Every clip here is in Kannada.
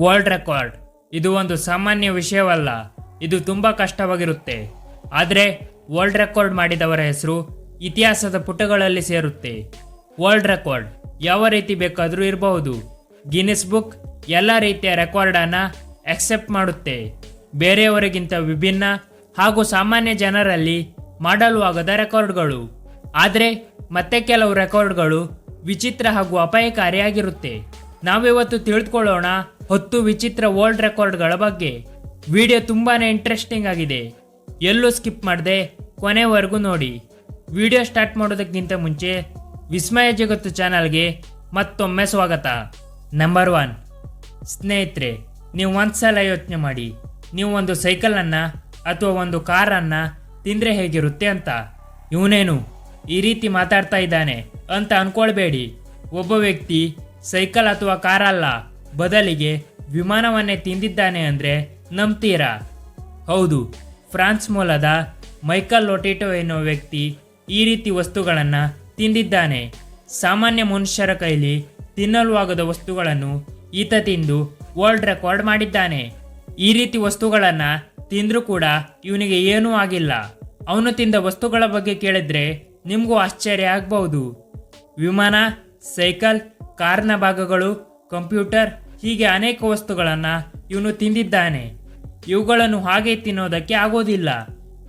ವರ್ಲ್ಡ್ ರೆಕಾರ್ಡ್ ಇದು ಒಂದು ಸಾಮಾನ್ಯ ವಿಷಯವಲ್ಲ. ಇದು ತುಂಬ ಕಷ್ಟವಾಗಿರುತ್ತೆ. ಆದರೆ ವರ್ಲ್ಡ್ ರೆಕಾರ್ಡ್ ಮಾಡಿದವರ ಹೆಸರು ಇತಿಹಾಸದ ಪುಟಗಳಲ್ಲಿ ಸೇರುತ್ತೆ. ವರ್ಲ್ಡ್ ರೆಕಾರ್ಡ್ ಯಾವ ರೀತಿ ಬೇಕಾದರೂ ಇರಬಹುದು. ಗಿನ್ನಿಸ್ ಬುಕ್ ಎಲ್ಲ ರೀತಿಯ ರೆಕಾರ್ಡನ್ನು ಅಕ್ಸೆಪ್ಟ್ ಮಾಡುತ್ತೆ. ಬೇರೆಯವರಿಗಿಂತ ವಿಭಿನ್ನ ಹಾಗೂ ಸಾಮಾನ್ಯ ಜನರಲ್ಲಿ ಮಾಡಲು ಆಗದ ರೆಕಾರ್ಡ್ಗಳು. ಆದರೆ ಮತ್ತೆ ಕೆಲವು ರೆಕಾರ್ಡ್ಗಳು ವಿಚಿತ್ರ ಹಾಗೂ ಅಪಾಯಕಾರಿಯಾಗಿರುತ್ತೆ. ನಾವಿವತ್ತು ತಿಳಿದುಕೊಳ್ಳೋಣ ಹತ್ತು ವಿಚಿತ್ರ ವರ್ಲ್ಡ್ ರೆಕಾರ್ಡ್ಗಳ ಬಗ್ಗೆ. ವಿಡಿಯೋ ತುಂಬಾ ಇಂಟ್ರೆಸ್ಟಿಂಗ್ ಆಗಿದೆ. ಎಲ್ಲೂ ಸ್ಕಿಪ್ ಮಾಡದೆ ಕೊನೆವರೆಗೂ ನೋಡಿ. ವಿಡಿಯೋ ಸ್ಟಾರ್ಟ್ ಮಾಡೋದಕ್ಕಿಂತ ಮುಂಚೆ ವಿಸ್ಮಯ ಜಗತ್ತು ಚಾನಲ್ಗೆ ಮತ್ತೊಮ್ಮೆ ಸ್ವಾಗತ. ನಂಬರ್ ಒನ್ ಸ್ನೇಹಿತರೆ, ನೀವು ಒಂದ್ಸಲ ಯೋಚನೆ ಮಾಡಿ. ನೀವು ಒಂದು ಸೈಕಲನ್ನು ಅಥವಾ ಒಂದು ಕಾರನ್ನು ತಿಂದರೆ ಹೇಗಿರುತ್ತೆ ಅಂತ. ಇವನೇನು ಈ ರೀತಿ ಮಾತಾಡ್ತಾ ಇದ್ದಾನೆ ಅಂತ ಅಂದ್ಕೊಳ್ಬೇಡಿ ಒಬ್ಬ ವ್ಯಕ್ತಿ ಸೈಕಲ್ ಅಥವಾ ಕಾರಲ್ಲ ಬದಲಿಗೆ ವಿಮಾನವನ್ನೇ ತಿಂದಿದ್ದಾನೆ ಅಂದರೆ ನಂಬ್ತೀರಾ? ಹೌದು, ಫ್ರಾನ್ಸ್ ಮೂಲದ ಮೈಕಲ್ ಲೊಟೇಟೋ ಎನ್ನುವ ವ್ಯಕ್ತಿ ಈ ರೀತಿ ವಸ್ತುಗಳನ್ನು ತಿಂದಿದ್ದಾನೆ. ಸಾಮಾನ್ಯ ಮನುಷ್ಯರ ಕೈಲಿ ತಿನ್ನಲು ಆಗದ ವಸ್ತುಗಳನ್ನು ಈತ ತಿಂದು ವರ್ಲ್ಡ್ ರೆಕಾರ್ಡ್ ಮಾಡಿದ್ದಾನೆ. ಈ ರೀತಿ ವಸ್ತುಗಳನ್ನು ತಿಂದರೂ ಕೂಡ ಇವನಿಗೆ ಏನೂ ಆಗಿಲ್ಲ. ಅವನು ತಿಂದ ವಸ್ತುಗಳ ಬಗ್ಗೆ ಕೇಳಿದ್ರೆ ನಿಮಗೂ ಆಶ್ಚರ್ಯ ಆಗಬಹುದು. ವಿಮಾನ, ಸೈಕಲ್, ಕಾರ್ನ ಭಾಗಗಳು, ಕಂಪ್ಯೂಟರ್, ಹೀಗೆ ಅನೇಕ ವಸ್ತುಗಳನ್ನು ಇವನು ತಿಂದಿದ್ದಾನೆ. ಇವುಗಳನ್ನು ಹಾಗೆ ತಿನ್ನೋದಕ್ಕೆ ಆಗೋದಿಲ್ಲ.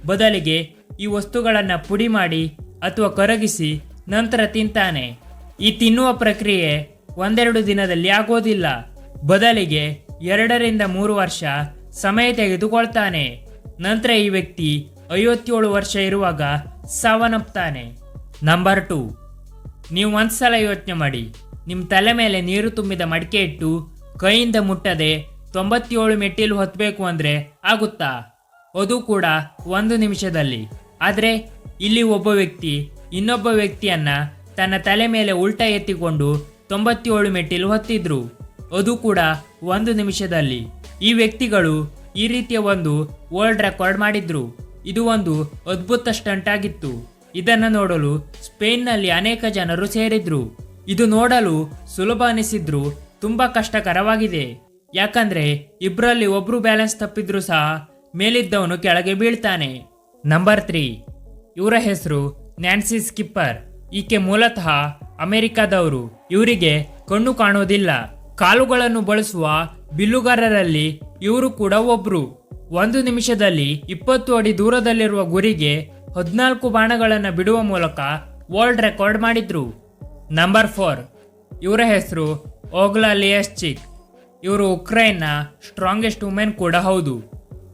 ಬದಲಿಗೆ ಈ ವಸ್ತುಗಳನ್ನು ಪುಡಿ ಮಾಡಿ ಅಥವಾ ಕರಗಿಸಿ ನಂತರ ತಿಂತಾನೆ. ಈ ತಿನ್ನುವ ಪ್ರಕ್ರಿಯೆ ಒಂದೆರಡು ದಿನದಲ್ಲಿ ಆಗೋದಿಲ್ಲ. ಬದಲಿಗೆ ಎರಡರಿಂದ ಮೂರು ವರ್ಷ ಸಮಯ ತೆಗೆದುಕೊಳ್ತಾನೆ. ನಂತರ ಈ ವ್ಯಕ್ತಿ ಐವತ್ತೇಳು ವರ್ಷ ಇರುವಾಗ ಸಾವನ್ನಪ್ತಾನೆ. ನಂಬರ್ ಟು ನೀವು ಒಂದ್ಸಲ ಯೋಚನೆ ಮಾಡಿ. ನಿಮ್ಮ ತಲೆ ಮೇಲೆ ನೀರು ತುಂಬಿದ ಮಡಿಕೆ ಇಟ್ಟು ಕೈಯಿಂದ ಮುಟ್ಟದೆ ತೊಂಬತ್ತೇಳು ಮೆಟ್ಟಿಲು ಹೊತ್ತಬೇಕು ಅಂದರೆ ಆಗುತ್ತಾ? ಅದು ಕೂಡ ಒಂದು ನಿಮಿಷದಲ್ಲಿ. ಆದರೆ ಇಲ್ಲಿ ಒಬ್ಬ ವ್ಯಕ್ತಿ ಇನ್ನೊಬ್ಬ ವ್ಯಕ್ತಿಯನ್ನ ತನ್ನ ತಲೆ ಮೇಲೆ ಉಲ್ಟಾ ಎತ್ತಿಕೊಂಡು ತೊಂಬತ್ತೇಳು ಮೆಟ್ಟಿಲು ಹೊತ್ತಿದ್ರು. ಅದು ಕೂಡ ಒಂದು ನಿಮಿಷದಲ್ಲಿ. ಈ ವ್ಯಕ್ತಿಗಳು ಈ ರೀತಿಯ ಒಂದು ವರ್ಲ್ಡ್ ರೆಕಾರ್ಡ್ ಮಾಡಿದ್ರು. ಇದು ಒಂದು ಅದ್ಭುತ ಸ್ಟಂಟ್ ಆಗಿತ್ತು. ಇದನ್ನು ನೋಡಲು ಸ್ಪೇನ್ನಲ್ಲಿ ಅನೇಕ ಜನರು ಸೇರಿದ್ರು. ಇದು ನೋಡಲು ಸುಲಭ ಅನಿಸಿದ್ರು, ತುಂಬಾ ಕಷ್ಟಕರವಾಗಿದೆ. ಯಾಕಂದ್ರೆ ಇಬ್ಬರಲ್ಲಿ ಒಬ್ರು ಬ್ಯಾಲೆನ್ಸ್ ತಪ್ಪಿದ್ರು ಸಹ ಮೇಲಿದ್ದವನು ಕೆಳಗೆ ಬೀಳ್ತಾನೆ. ನಂಬರ್ ತ್ರೀ ಇವರ ಹೆಸರು ನ್ಯಾನ್ಸಿ ಸ್ಕಿಪ್ಪರ್ ಈಕೆ ಮೂಲತಃ ಅಮೆರಿಕಾದವರು. ಇವರಿಗೆ ಕಣ್ಣು ಕಾಣುವುದಿಲ್ಲ ಕಾಲುಗಳನ್ನು ಬಳಸುವ ಬಿಲ್ಲುಗಾರರಲ್ಲಿ ಇವರು ಕೂಡ ಒಬ್ರು. ಒಂದು ನಿಮಿಷದಲ್ಲಿ ಇಪ್ಪತ್ತು ಅಡಿ ದೂರದಲ್ಲಿರುವ ಗುರಿಗೆ ಹದಿನಾಲ್ಕು ಬಾಣಗಳನ್ನು ಬಿಡುವ ಮೂಲಕ ವರ್ಲ್ಡ್ ರೆಕಾರ್ಡ್ ಮಾಡಿದ್ರು. Number four. ಇವರ ಹೆಸರು ಓಗ್ಲಾ ಲಿಯಸ್ಚಿಕ್ ಇವರು ಉಕ್ರೈನ್ನ ಸ್ಟ್ರಾಂಗೆಸ್ಟ್ ವುಮೆನ್ ಕೂಡ ಹೌದು.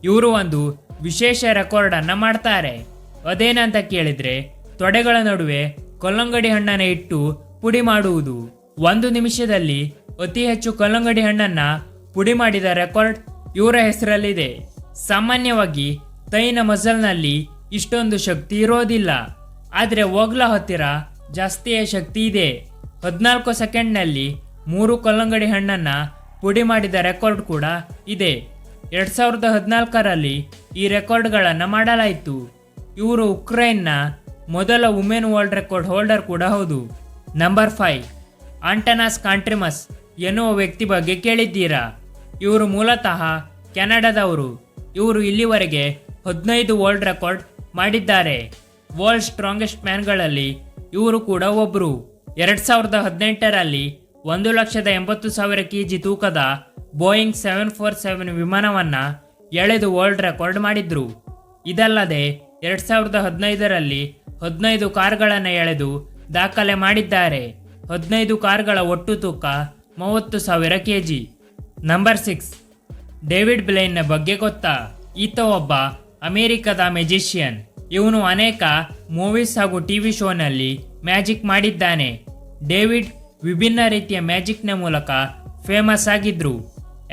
ಇವರು ಒಂದು ವಿಶೇಷ ರೆಕಾರ್ಡ್ ಅನ್ನ ಮಾಡ್ತಾರೆ. ಅದೇನಂತ ಕೇಳಿದ್ರೆ, ತೊಡೆಗಳ ನಡುವೆ ಕೊಲ್ಲಂಗಡಿ ಹಣ್ಣನ್ನು ಇಟ್ಟು ಪುಡಿ ಮಾಡುವುದು. ಒಂದು ನಿಮಿಷದಲ್ಲಿ ಅತಿ ಹೆಚ್ಚು ಕಲ್ಲಂಗಡಿ ಹಣ್ಣನ್ನ ಪುಡಿ ಮಾಡಿದ ರೆಕಾರ್ಡ್ ಇವರ ಹೆಸರಲ್ಲಿದೆ. ಸಾಮಾನ್ಯವಾಗಿ ತೈನ ಮಸಲ್ನಲ್ಲಿ ಇಷ್ಟೊಂದು ಶಕ್ತಿ ಇರೋದಿಲ್ಲ. ಆದರೆ ಒಗ್ಲ ಹತ್ತಿರ ಜಾಸ್ತಿಯೇ ಶಕ್ತಿ ಇದೆ. ಹದಿನಾಲ್ಕು ಸೆಕೆಂಡ್ನಲ್ಲಿ ಮೂರು ಕಲ್ಲಂಗಡಿ ಹಣ್ಣನ್ನ ಪುಡಿ ಮಾಡಿದ ರೆಕಾರ್ಡ್ ಕೂಡ ಇದೆ. ಎರಡ್ ಸಾವಿರದ ಹದಿನಾಲ್ಕರಲ್ಲಿ ಈ ರೆಕಾರ್ಡ್ಗಳನ್ನು ಮಾಡಲಾಯಿತು. ಇವರು ಉಕ್ರೈನ್ನ ಮೊದಲ ವುಮೆನ್ ವರ್ಲ್ಡ್ ರೆಕಾರ್ಡ್ ಹೋಲ್ಡರ್ ಕೂಡ ಹೌದು. ನಂಬರ್ ಫೈವ್, ಆಂಟನಾಸ್ ಕಾಂಟ್ರಿಮಸ್ ಎನ್ನುವ ವ್ಯಕ್ತಿ ಬಗ್ಗೆ ಕೇಳಿದ್ದೀರಾ? ಇವರು ಮೂಲತಃ ಕೆನಡಾದವರು. ಇವರು ಇಲ್ಲಿವರೆಗೆ ಹದಿನೈದು ವರ್ಲ್ಡ್ ರೆಕಾರ್ಡ್ ಮಾಡಿದ್ದಾರೆ. ವರ್ಲ್ಡ್ ಸ್ಟ್ರಾಂಗೆಸ್ಟ್ ಮ್ಯಾನ್ಗಳಲ್ಲಿ ಇವರು ಕೂಡ ಒಬ್ಬರು ಎರಡು ಸಾವಿರದ ಹದಿನೆಂಟರಲ್ಲಿ ಒಂದು ಲಕ್ಷದ ಎಂಬತ್ತು ಸಾವಿರ ಕೆ ಜಿ ತೂಕದ ಬೋಯಿಂಗ್ ಸೆವೆನ್ ಫೋರ್ ಸೆವೆನ್ ವಿಮಾನವನ್ನು ಎಳೆದು ವರ್ಲ್ಡ್ ರೆಕಾರ್ಡ್ ಮಾಡಿದ್ರು. ಇದಲ್ಲದೆ ಎರಡು ಸಾವಿರದ ಹದಿನೈದರಲ್ಲಿ ಹದಿನೈದು ಕಾರ್ಗಳನ್ನು ಎಳೆದು ದಾಖಲೆ ಮಾಡಿದ್ದಾರೆ. ಹದಿನೈದು ಕಾರ್ಗಳ ಒಟ್ಟು ತೂಕ ಮೂವತ್ತು ಸಾವಿರ K G number six David ಬ್ಲೈನ್ನ ಬಗ್ಗೆ ಗೊತ್ತಾ? ಈತ ಒಬ್ಬ ಅಮೇರಿಕದ ಮೆಜಿಷಿಯನ್ ಇವನು ಅನೇಕ ಮೂವೀಸ್ ಹಾಗೂ ಟಿವಿ ಶೋನಲ್ಲಿ ಮ್ಯಾಜಿಕ್ ಮಾಡಿದ್ದಾನೆ. ಡೇವಿಡ್ ವಿಭಿನ್ನ ರೀತಿಯ ಮ್ಯಾಜಿಕ್ನ ಮೂಲಕ ಫೇಮಸ್ ಆಗಿದ್ರು.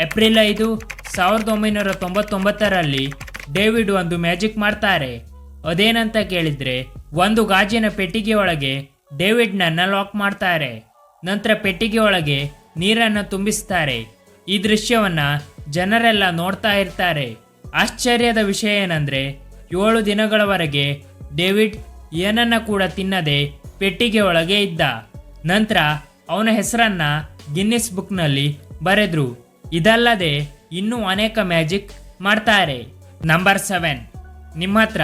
ಏಪ್ರಿಲ್ ಐದು, ಸಾವಿರದ ಒಂಬೈನೂರ ತೊಂಬತ್ತೊಂಬತ್ತರಲ್ಲಿ ಡೇವಿಡ್ ಒಂದು ಮ್ಯಾಜಿಕ್ ಮಾಡ್ತಾರೆ. ಅದೇನಂತ ಕೇಳಿದ್ರೆ, ಒಂದು ಗಾಜಿನ ಪೆಟ್ಟಿಗೆಯೊಳಗೆ ಡೇವಿಡ್ನನ್ನು ಲಾಕ್ ಮಾಡ್ತಾರೆ. ನಂತರ ಪೆಟ್ಟಿಗೆ ಒಳಗೆ ನೀರನ್ನು ತುಂಬಿಸ್ತಾರೆ ಈ ದೃಶ್ಯವನ್ನ ಜನರೆಲ್ಲ ನೋಡ್ತಾ ಇರ್ತಾರೆ. ಆಶ್ಚರ್ಯದ ವಿಷಯ ಏನಂದ್ರೆ, ಏಳು ದಿನಗಳವರೆಗೆ ಡೇವಿಡ್ ಏನನ್ನ ಕೂಡ ತಿನ್ನದೆ ಪೆಟ್ಟಿಗೆ ಒಳಗೆ ಇದ್ದ. ನಂತರ ಅವನ ಹೆಸರನ್ನ ಗಿನ್ನಿಸ್ ಬುಕ್ನಲ್ಲಿ ಬರೆದ್ರು. ಇದಲ್ಲದೆ ಇನ್ನೂ ಅನೇಕ ಮ್ಯಾಜಿಕ್ ಮಾಡ್ತಾರೆ. Number seven. ನಿಮ್ಮ ಹತ್ರ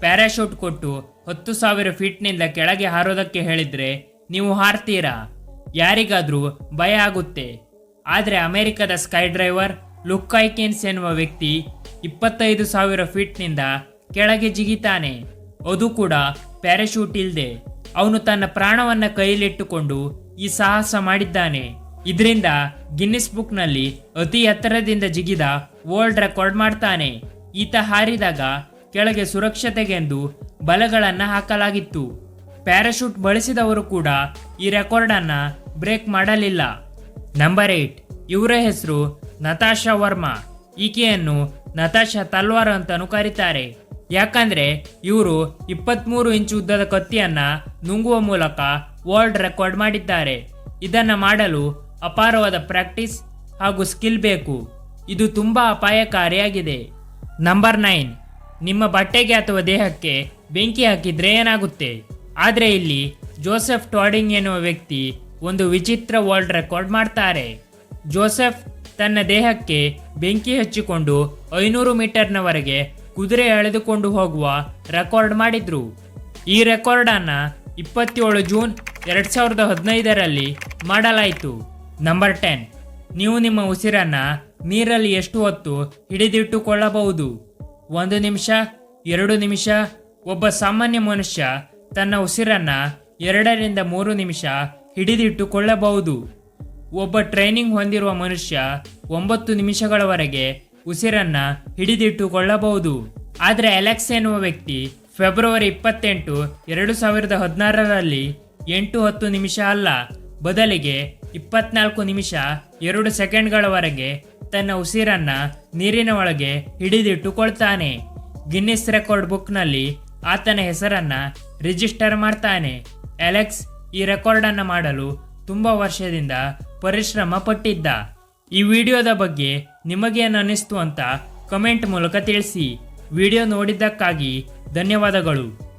ಪ್ಯಾರಾಶೂಟ್ ಕೊಟ್ಟು ಹತ್ತು ಸಾವಿರ ಫೀಟ್ನಿಂದ ಕೆಳಗೆ ಹಾರೋದಕ್ಕೆ ಹೇಳಿದ್ರೆ ನೀವು ಹಾರ್ತೀರಾ? ಯಾರಿಗಾದ್ರೂ ಭಯ ಆಗುತ್ತೆ. ಆದರೆ ಅಮೆರಿಕದ ಸ್ಕೈ ಡ್ರೈವರ್ ಲುಕ್ಕೈಕೆನ್ಸ್ ಎನ್ನುವ ವ್ಯಕ್ತಿ ಇಪ್ಪತ್ತೈದು ಸಾವಿರ ಫೀಟ್ನಿಂದ ಕೆಳಗೆ ಜಿಗಿತಾನೆ. ಅದು ಕೂಡ ಪ್ಯಾರಾಶೂಟ್ ಇಲ್ಲದೆ ಅವನು ತನ್ನ ಪ್ರಾಣವನ್ನು ಕೈಯಲ್ಲಿಟ್ಟುಕೊಂಡು ಈ ಸಾಹಸ ಮಾಡಿದ್ದಾನೆ. ಇದರಿಂದ ಗಿನ್ನಿಸ್ ಬುಕ್ನಲ್ಲಿ ಅತಿ ಎತ್ತರದಿಂದ ಜಿಗಿದ ವರ್ಲ್ಡ್ ರೆಕಾರ್ಡ್ ಮಾಡ್ತಾನೆ. ಈತ ಹಾರಿದಾಗ ಕೆಳಗೆ ಸುರಕ್ಷತೆಗೆಂದು ಬಲಗಳನ್ನು ಹಾಕಲಾಗಿತ್ತು. ಪ್ಯಾರಾಶೂಟ್ ಬಳಸಿದವರು ಕೂಡ ಈ ರೆಕಾರ್ಡನ್ನು ಬ್ರೇಕ್ ಮಾಡಲಿಲ್ಲ. ನಂಬರ್ ಏಯ್ಟ್ ಇವರ ಹೆಸರು ನತಾಶಾ ವರ್ಮಾ. ಈಕೆಯನ್ನು ನತಾಶಾ ತಲ್ವಾರ್ ಅಂತಾನೂ ಕರೀತಾರೆ. ಯಾಕಂದ್ರೆ ಇವರು ಇಪ್ಪತ್ತ್ಮೂರು ಇಂಚು ಉದ್ದದ ಕತ್ತಿಯನ್ನ ನುಂಗುವ ಮೂಲಕ ವರ್ಲ್ಡ್ ರೆಕಾರ್ಡ್ ಮಾಡಿದ್ದಾರೆ. ಇದನ್ನ ಮಾಡಲು ಅಪಾರವಾದ ಪ್ರಾಕ್ಟೀಸ್ ಹಾಗೂ ಸ್ಕಿಲ್ ಬೇಕು. ಇದು ತುಂಬಾ ಅಪಾಯಕಾರಿಯಾಗಿದೆ. ನಂಬರ್ ನೈನ್, ನಿಮ್ಮ ಬಟ್ಟೆಗೆ ಅಥವಾ ದೇಹಕ್ಕೆ ಬೆಂಕಿ ಹಾಕಿದ್ರೆ ಏನಾಗುತ್ತೆ? ಆದರೆ ಇಲ್ಲಿ ಜೋಸೆಫ್ ಟಾಡಿಂಗ್ ಎನ್ನುವ ವ್ಯಕ್ತಿ ಒಂದು ವಿಚಿತ್ರ ವರ್ಲ್ಡ್ ರೆಕಾರ್ಡ್ ಮಾಡ್ತಾರೆ. ಜೋಸೆಫ್ ತನ್ನ ದೇಹಕ್ಕೆ ಬೆಂಕಿ ಹಚ್ಚಿಕೊಂಡು ಐನೂರು ಮೀಟರ್ನವರೆಗೆ ಕುದುರೆ ಎಳೆದುಕೊಂಡು ಹೋಗುವ ರೆಕಾರ್ಡ್ ಮಾಡಿದ್ರು. ಈ ರೆಕಾರ್ಡನ್ನು ಇಪ್ಪತ್ತೇಳು ಜೂನ್ ಎರಡು ಸಾವಿರದ ಹದಿನೈದರಲ್ಲಿ ಮಾಡಲಾಯಿತು. ನಂಬರ್ ಟೆನ್ ನೀವು ನಿಮ್ಮ ಉಸಿರನ್ನು ನೀರಲ್ಲಿ ಎಷ್ಟು ಹೊತ್ತು ಹಿಡಿದಿಟ್ಟುಕೊಳ್ಳಬಹುದು? ಒಂದು ನಿಮಿಷ, ಎರಡು ನಿಮಿಷ, ಒಬ್ಬ ಸಾಮಾನ್ಯ ಮನುಷ್ಯ ತನ್ನ ಉಸಿರನ್ನು ಎರಡರಿಂದ ಮೂರು ನಿಮಿಷ ಹಿಡಿದಿಟ್ಟುಕೊಳ್ಳಬಹುದು. ಒಬ್ಬ ಟ್ರೈನಿಂಗ್ ಹೊಂದಿರುವ ಮನುಷ್ಯ ಒಂಬತ್ತು ನಿಮಿಷಗಳವರೆಗೆ ಉಸಿರನ್ನ ಹಿಡಿದಿಟ್ಟುಕೊಳ್ಳಬಹುದು. ಆದರೆ ಅಲೆಕ್ಸ್ ಎನ್ನುವ ವ್ಯಕ್ತಿ ಫೆಬ್ರವರಿ ಇಪ್ಪತ್ತೆಂಟು, ಎರಡು ಸಾವಿರದ ಹದಿನಾರರಲ್ಲಿ ಎಂಟು ಹತ್ತು ನಿಮಿಷ ಅಲ್ಲ, ಬದಲಿಗೆ ಇಪ್ಪತ್ನಾಲ್ಕು ನಿಮಿಷ, ಎರಡು ಸೆಕೆಂಡ್ಗಳವರೆಗೆ ತನ್ನ ಉಸಿರನ್ನ ನೀರಿನ ಒಳಗೆ ಹಿಡಿದಿಟ್ಟುಕೊಳ್ತಾನೆ. ಗಿನ್ನಿಸ್ ರೆಕಾರ್ಡ್ ಬುಕ್ನಲ್ಲಿ ಆತನ ಹೆಸರನ್ನ ರಿಜಿಸ್ಟರ್ ಮಾಡ್ತಾನೆ. ಅಲೆಕ್ಸ್ ಈ ರೆಕಾರ್ಡನ್ನು ಮಾಡಲು ತುಂಬ ವರ್ಷದಿಂದ ಪರಿಶ್ರಮ ಪಟ್ಟಿದ್ದ. ಈ ವಿಡಿಯೋದ ಬಗ್ಗೆ ನಿಮಗೇನು ಅನ್ನಿಸ್ತು ಅಂತ ಕಮೆಂಟ್ ಮೂಲಕ ತಿಳಿಸಿ. ವಿಡಿಯೋ ನೋಡಿದ್ದಕ್ಕಾಗಿ ಧನ್ಯವಾದಗಳು.